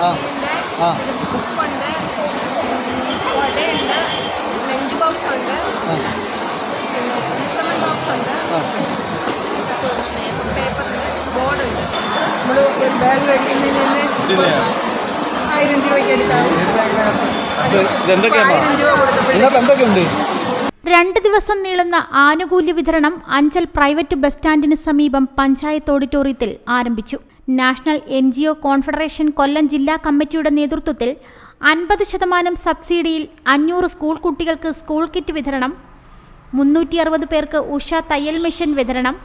സ്റ്റീലിന്റെ ആ. ഉപ്പുണ്ട് വടയുണ്ട് lunch box ഉണ്ട് ആ. പിന്നെ ഇൻസ്ട്രുമെന്റ് ബോക്സ് ഉണ്ട് ആ. പേപ്പറുണ്ട് ബോർഡുണ്ട് നമ്മൾ ബാഗ് വെക്കുന്നതിന് ആയിരം രൂപയ്ക്ക് എടുത്താൽ ഇതെന്തൊക്കെയാണ് ആയിരം രൂപ കൊടുത്തപ്പോൾ ഇതിനകത്ത് എന്തൊക്കെയുണ്ട് രണ്ട് ദിവസം നീളുന്ന ആനുകൂല്യ വിതരണം അഞ്ചൽ പ്രൈവറ്റ് ബസ് സ്റ്റാൻഡിന് സമീപം പഞ്ചായത്ത് ഓഡിറ്റോറിയത്തിൽ ആരംഭിച്ചു national N G O confederation Kollam ജില്ലാ കമ്മിറ്റിയുടെ നേതൃത്വത്തിൽ അൻപത് ശതമാനം സബ്സിഡിയിൽ അഞ്ഞൂറ് സ്കൂൾ കുട്ടികൾക്ക് സ്കൂൾ കിറ്റ് വിതരണം മുന്നൂറ്റി അറുപത് പേർക്ക് ഉഷ തയ്യൽ മെഷീൻ വിതരണം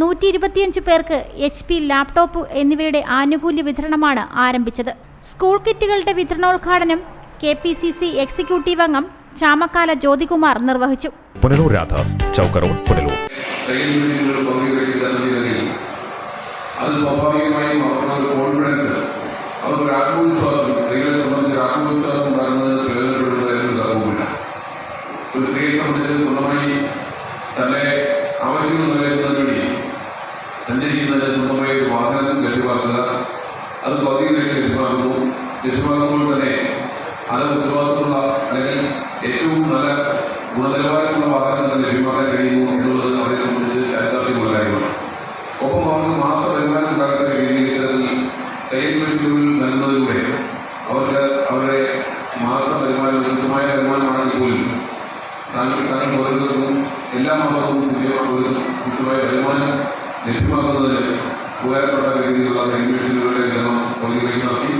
നൂറ്റി ഇരുപത്തിയഞ്ച് പേർക്ക് എച്ച് പി ലാപ്ടോപ്പ് എന്നിവയുടെ ആനുകൂല്യ വിതരണമാണ് ആരംഭിച്ചത്. സ്കൂൾ കിറ്റുകളുടെ വിതരണോദ്ഘാടനം K P C C executive അംഗം ചാമക്കാല ജ്യോതികുമാർ നിർവഹിച്ചു. പുനലൂർ രാധാസ് ചൗക്കറോഡ് പുനലൂർ തയ്യൽ മെഷീനുകൾ പങ്കുവയ്ക്കുന്ന രീതിയിൽ അത് സ്വാഭാവികമായും അവർക്കുള്ള ഒരു കോൺഫിഡൻസ് അവർക്ക് ഒരു ആത്മവിശ്വാസം സ്ത്രീകളെ സംബന്ധിച്ച് ആത്മവിശ്വാസം ഉണ്ടാകുന്നത് പ്രയോജനപ്പെടുന്നതായിരുന്നു തർക്കവുമില്ല ഒരു സ്ത്രീയെ സംബന്ധിച്ച് സ്വന്തമായി തന്റെ ആവശ്യങ്ങൾ നിറവേറ്റുന്നതിന് വേണ്ടി സഞ്ചരിക്കുന്നതിന് സ്വന്തമായി ഒരു വാഹനം ലഭ്യമാക്കുക അത് പകുതിയിലേക്ക് ലഭ്യമാക്കുന്നു. ലഭ്യമാക്കുമ്പോൾ തന്നെ അത് ഉത്തരവാദിത്തമുള്ള അല്ലെങ്കിൽ തുച്ഛമായ വരുമാനമാണെങ്കിൽ പോലും താങ്കൾ താങ്കൾ ഓരോരുത്തർക്കും എല്ലാ മാസവും പുതിയ ഒരു തുച്ഛമായ വരുമാനം ലഭ്യമാക്കുന്നതിന് ഉപകാരപ്പെട്ട രീതിയിലുള്ള അന്വേഷണങ്ങളുടെ വിതരണം പകുതി നടത്തി.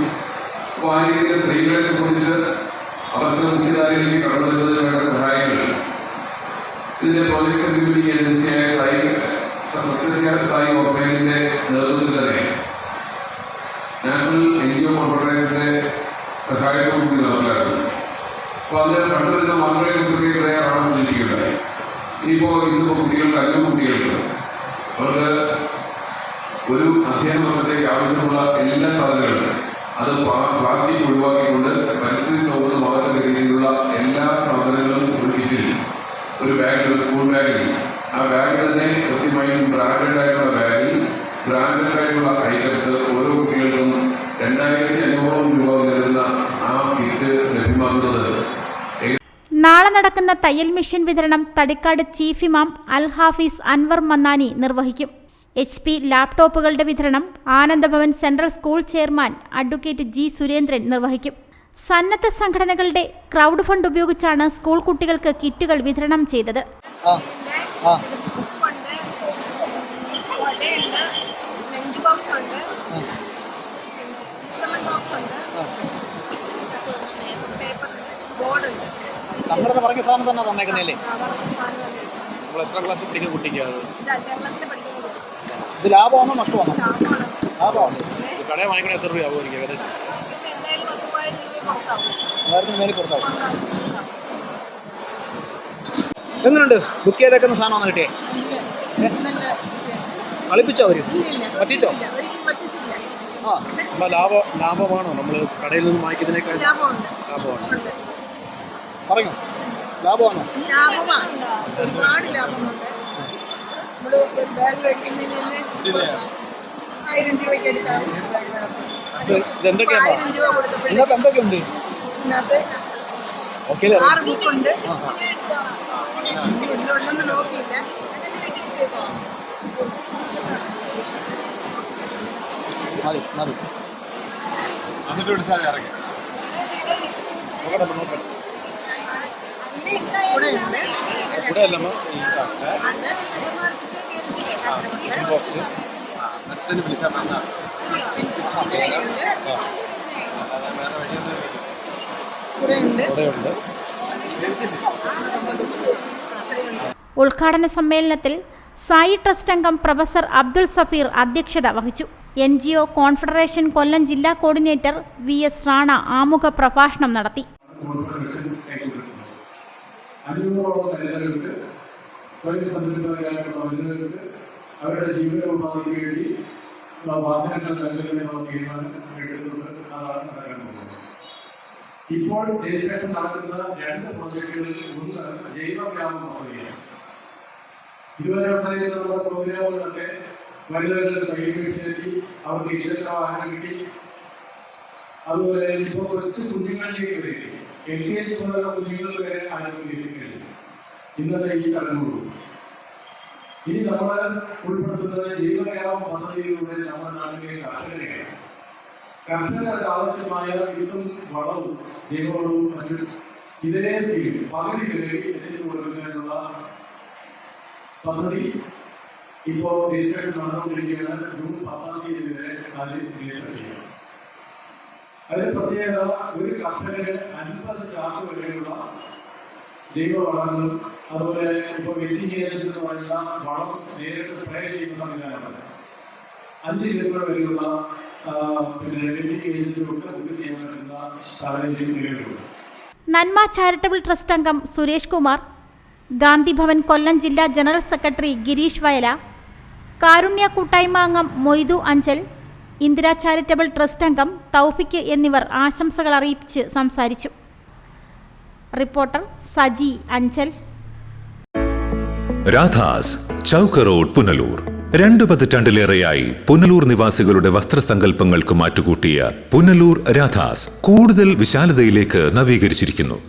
അപ്പോൾ ആ രീതിയിൽ സ്ത്രീകളെ സംബന്ധിച്ച് അവർക്ക് മുഖ്യധാരയിലേക്ക് കടന്നു വരുന്നതിന് വേണ്ട സഹായങ്ങൾ. ഇതിന്റെ പ്രോജക്ട് കമ്മ്യൂണിറ്റി ഏജൻസിയായ സായി സത്യസ്യ സായി ഓർമ്മയുടെ നേതൃത്വത്തിൽ തന്നെ നാഷണൽ എൻ ജി ഒ കോൺഫെഡറേഷന്റെ സഹായത്തോടു കൂടി നടപ്പിലാക്കുന്നു. അപ്പോൾ അതിൽ കണ്ടുവരുന്ന മാർഗങ്ങളെ കുറിച്ചൊക്കെ പ്രയാറാണ് സൂചിപ്പിക്കേണ്ടത് ഇനിയിപ്പോൾ ഇന്നിപ്പോൾ കുട്ടികൾക്ക് അഞ്ചു കുട്ടികൾക്ക് അവർക്ക് ഒരു അധ്യയന വർഷത്തേക്ക് ആവശ്യമുള്ള എല്ലാ സാധനങ്ങളും അത് പ്ലാ- പ്ലാസ്റ്റിക് ഒഴിവാക്കിക്കൊണ്ട് പരിസ്ഥിതി സൗഹൃദമാകത്തക്ക രീതിയിലുള്ള എല്ലാ സാധനങ്ങളും ഒരു കിറ്റിൽ ഒരു ബാഗിൽ സ്കൂൾ ബാഗിൽ. ആ ബാഗ് തന്നെ കൃത്യമായും ബ്രാൻഡഡ് ആയിട്ടുള്ള ബാഗിൽ ബ്രാൻഡഡ് ആയിട്ടുള്ള ഐറ്റംസ് ഓരോ കുട്ടികൾക്കും രണ്ടായിരത്തി അഞ്ഞൂറോളം രൂപ വരുന്ന ആ കിറ്റ് ലഭ്യമാകുന്നത് നടക്കുന്ന തയ്യൽ മിഷൻ വിതരണം തടിക്കാട് ചീഫ് ഇമാം അൽ ഹാഫീസ് അൻവർ മന്നാനി നിർവഹിക്കും. എച്ച് പി ലാപ്ടോപ്പുകളുടെ വിതരണം Anandabhavan central school chairman advocate G Surendran നിർവഹിക്കും. സന്നദ്ധ സംഘടനകളുടെ ക്രൗഡ് ഫണ്ട് ഉപയോഗിച്ചാണ് സ്കൂൾ കുട്ടികൾക്ക് കിറ്റുകൾ വിതരണം ചെയ്തത്. ബോർഡുണ്ട്. നമ്മുടെ പറഞ്ഞ സാധനം തന്നെ തന്നേക്കുന്നല്ലേ നമ്മൾ എത്ര ക്ലാസ് പഠിക്കുന്ന കുട്ടിക്ക് അത്? ഇത് ലാഭമാണോ നഷ്ടമാണോ? ലാഭമാണ്. കടയിൽ വാങ്ങിക്കണ എത്ര രൂപയാവുമായിരിക്കും ഏകദേശം? കൊടുത്താൽ എങ്ങനെയുണ്ട് ബുക്ക് ചെയ്തേക്കുന്ന സാധനമാണ് കിട്ടിയേ? കളിപ്പിച്ചോ അവർ? ഇല്ല പറ്റിച്ചോ? ആ. നമ്മൾ ലാഭം ലാഭമാണോ? നമ്മൾ കടയിൽ നിന്ന് വാങ്ങിക്കുന്നതിനേക്കാൾ ലാഭമാണ്. പറഞ്ഞോ ലാഭമാണോ? ലാഭമാണ്. ഒരുപാട് ലാഭമുണ്ട്. നമ്മൾ ഒരു ബാഗ് വെക്കുന്നതിന് ആയിരം രൂപയ്ക്ക് എടുത്താൽ ഇത് ഇതെന്തൊക്കെയാണ് ആയിരം രൂപ കൊടുത്തപ്പോഴേ ഇതിനകത്ത് എന്തൊക്കെയുണ്ട്? ഇതിനകത്ത് ഓക്കെ ആറ് ബുക്കുണ്ട്. ഇതിലുണ്ടെന്ന് നോക്കിയില്ല. മതി മതി. നോക്കട്ടെ നമ്മൾ നോക്കട്ടെ ഇവിടെ ഉണ്ട് ഇവിടെ അല്ല ബോക്സ് ഇവിടെ വിളിച്ചാൽ ഉണ്ട് ഉദ്ഘാടന സമ്മേളനത്തിൽ സായി ട്രസ്റ്റ് അംഗം പ്രൊഫസർ അബ്ദുൾ സഫീർ അധ്യക്ഷത വഹിച്ചു. N G O confederation Kollam ജില്ലാ കോർഡിനേറ്റർ വി എസ് റാണ ആമുഖ പ്രഭാഷണം നടത്തി. അഞ്ഞൂറോളം വനിതകൾക്ക് സ്വയം സംരംഭകരായിട്ടുള്ള വനിതകൾക്ക് അവരുടെ ജീവിതോപാധിക്ക് വേണ്ടി വാഹനങ്ങൾ നൽകുന്നതിനുള്ള തീരുമാനം എടുക്കുന്നത് അതാണ് പോകുന്നത് ഇപ്പോൾ ദേശത്ത് നടക്കുന്ന രണ്ട് പ്രോജക്റ്റുകളിൽ ഒന്ന് ജൈവ ഗ്രാമം പദ്ധതിയാണ് ഇതുവരെ ഉണ്ടായിരുന്ന നമ്മുടെ പ്രോഗ്രാമുകളൊക്കെ വനിതകളുടെ തൊഴിൽ മെഷീനെത്തി അവർക്ക് ഇരുചക്ര വാഹനം കിട്ടി. അതുപോലെ ഇപ്പോൾ കുറച്ച് കുഞ്ഞുങ്ങളിലേക്ക് വരെ. എൽ കെ ജി പോലുള്ള കുഞ്ഞുങ്ങൾ വരെ ആരോഗ്യം ഇന്നത്തെ ഈ തലമുറ. ഇനി നമ്മൾ ഉൾപ്പെടുത്തുന്നത് ജീവകേരളം പദ്ധതിയിലൂടെ നമ്മുടെ നാട്ടിലെ കർഷകരെയാണ്. കർഷകർക്ക് ആവശ്യമായ വിത്തും വളവും ജൈവവളവും മറ്റും ഇതേ സ്കീം പകുതി വിലയ്ക്ക് എത്തിച്ചു കൊടുക്കുന്നതിനുള്ള പദ്ധതി ഇപ്പോൾ രജിസ്ട്രേഷൻ നടന്നുകൊണ്ടിരിക്കുകയാണ്. ജൂൺ പത്താം തീയതി വരെ ആദ്യം രജിസ്റ്റർ ചെയ്യണം. അതിന് പ്രത്യേകത ഒരു കർഷകന് അൻപത് ചാക്ക് വരെയുള്ള ജൈവവളങ്ങളും അതുപോലെ ഇപ്പോൾ വെറ്റിംഗ് ഏജന്റ് എന്ന് പറയുന്ന വളം നേരിട്ട് സ്പ്രേ ചെയ്യുന്ന സംവിധാനമാണ് അഞ്ച് ലിറ്റർ വരെയുള്ള പിന്നെ വെറ്റിംഗ് ഏജന്റും ഒക്കെ ബുക്ക് ചെയ്യാൻ പറ്റുന്ന സാഹചര്യം നിലവിലുണ്ട് നന്മ ചാരിറ്റബിൾ ട്രസ്റ്റ് അംഗം സുരേഷ് കുമാർ ഗാന്ധി ഭവൻ കൊല്ലം ജില്ലാ ജനറൽ സെക്രട്ടറി ഗിരീഷ് വയല കാരുണ്യ കൂട്ടായ്മ അംഗം മൊയ്തു അഞ്ചൽ ഇന്ദിര ചാരിറ്റബിൾ ട്രസ്റ്റ് അംഗം തൗഫിക്ക് എന്നിവർ ആശംസകൾ അറിയിച്ച് സംസാരിച്ചു. റിപ്പോർട്ടർ സജി അഞ്ചൽ. രാധാസ് ചൗക്ക റോഡ് പുനലൂർ. രണ്ടു പതിറ്റാണ്ടിലേറെയായി പുനലൂർ നിവാസികളുടെ വസ്ത്രസങ്കല്പങ്ങൾക്ക് മാറ്റുകൂട്ടിയ പുനലൂർ രാധാസ് കൂടുതൽ വിശാലതയിലേക്ക് നവീകരിച്ചിരിക്കുന്നു.